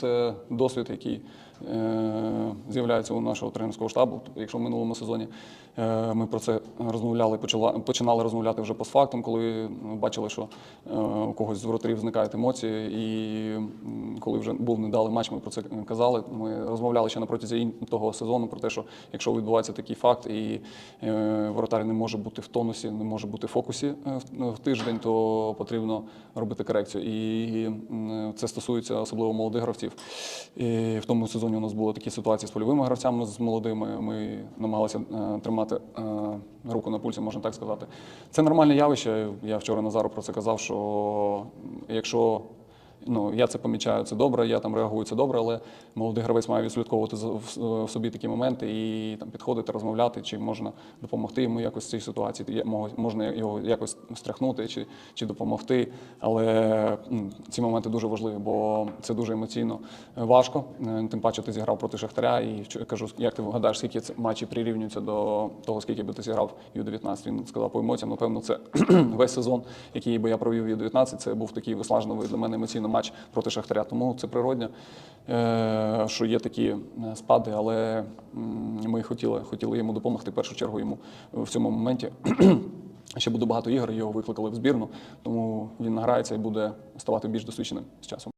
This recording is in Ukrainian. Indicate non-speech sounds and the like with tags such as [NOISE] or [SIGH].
Це досвід, який е, з'являється у нашого тренерського штабу. Якщо в минулому сезоні е, ми про це розмовляли, почала, починали розмовляти вже постфактом, коли бачили, що е, у когось з воротарів зникають емоції, і коли вже був недалий матч, ми про це казали. Ми розмовляли ще на протязі того сезону про те, що якщо відбувається такий факт, і е, воротар не може бути в тонусі, не може бути в фокусі е, в- тиждень, то потрібно робити корекцію. І це стосується особливо молодих гравців. І в тому сезоні у нас були такі ситуації з польовими гравцями, з молодими. Ми намагалися е, тримати руку на пульсі, можна так сказати. Це нормальне явище. Я вчора Назару про це казав, що якщо Ну, я це помічаю, це добре, я там реагую, це добре, але молодий гравець має відслідковувати в собі такі моменти і там підходити, розмовляти, чи можна допомогти йому якось в цій ситуації. Можна його якось стряхнути чи, чи допомогти. Але ці моменти дуже важливі, бо це дуже емоційно важко. Е, Тим паче ти зіграв проти Шахтаря, і кажу, як ти вгадаєш, скільки матчі прирівнюються до того, скільки би ти зіграв в Ю-19. Він сказав по емоціям, напевно, це [CLEARS THROAT] весь сезон, який би я провів в Ю-19, це був такий виснажливий для мене емоційно матч проти Шахтаря. Тому це природньо, е, що є такі е, спади, але ми хотіли, хотіли йому допомогти в першу чергу йому в цьому моменті. [CLEARS THROAT] Ще буде багато ігор, його викликали в збірну, тому він награється і буде ставати більш досвідченим з часом.